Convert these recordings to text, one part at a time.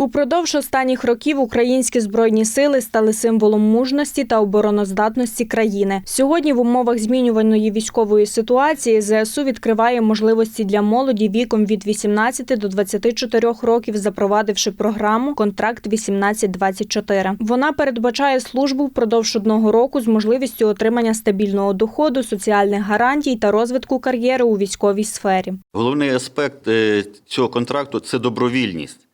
Упродовж останніх років українські збройні сили стали символом мужності та обороноздатності країни. Сьогодні в умовах змінюваної військової ситуації ЗСУ відкриває можливості для молоді віком від 18 до 24 років, запровадивши програму Контракт 1824 Вона передбачає службу впродовж одного року з можливістю отримання стабільного доходу, соціальних гарантій та розвитку кар'єри у військовій сфері. Головний аспект е, цього контракту це добровільність.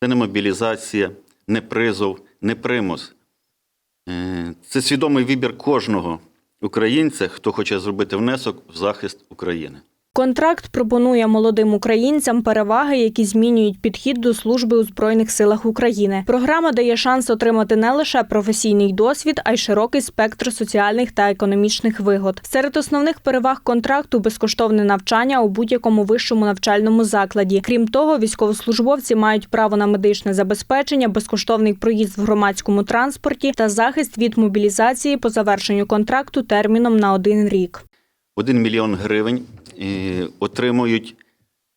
Це не мобілізація, не призов, не примус. Е, Це свідомий вибір кожного українця, хто хоче зробити внесок в захист України. Контракт пропонує молодим українцям переваги, які змінюють підхід до служби у збройних силах України. Програма дає шанс отримати не лише професійний досвід, а й широкий спектр соціальних та економічних вигод. Серед основних переваг контракту безкоштовне навчання у будь-якому вищому навчальному закладі. Крім того, військовослужбовці мають право на медичне забезпечення, безкоштовний проїзд в громадському транспорті та захист від мобілізації по завершенню контракту терміном на один рік. 1 мільйон гривень отримують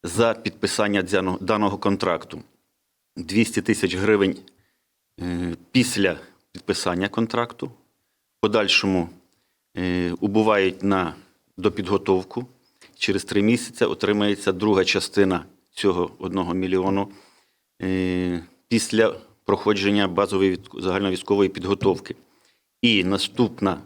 за підписання даного контракту. 200 тисяч гривень е, після підписання контракту. Подальшому е, убувають на допідготовку. Через три місяці отримається друга частина цього 1 мільйону е, після проходження базової загальновійськової підготовки. І наступна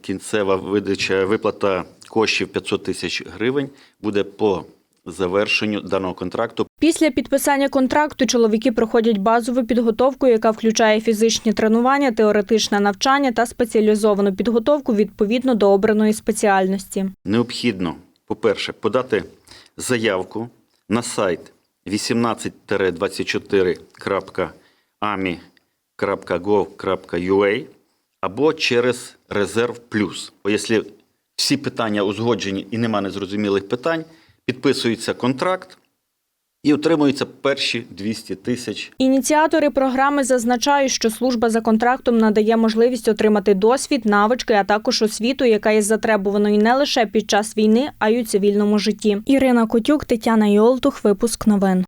кінцева видача виплата коштів 500 тисяч гривень буде по завершенню даного контракту. Після підписання контракту чоловіки проходять базову підготовку, яка включає фізичні тренування, теоретичне навчання та спеціалізовану підготовку відповідно до обраної спеціальності. Необхідно, по-перше, подати заявку на сайт 18-24.ami.gov.ua або через Резерв Плюс. Якщо всі питання узгоджені і нема незрозумілих питань, підписується контракт і отримуються перші 200 тисяч Ініціатори програми зазначають, що служба за контрактом надає можливість отримати досвід, навички, а також освіту, яка є затребуваною не лише під час війни, а й у цивільному житті. Ірина Котюк, Тетяна Йолтух, випуск новин.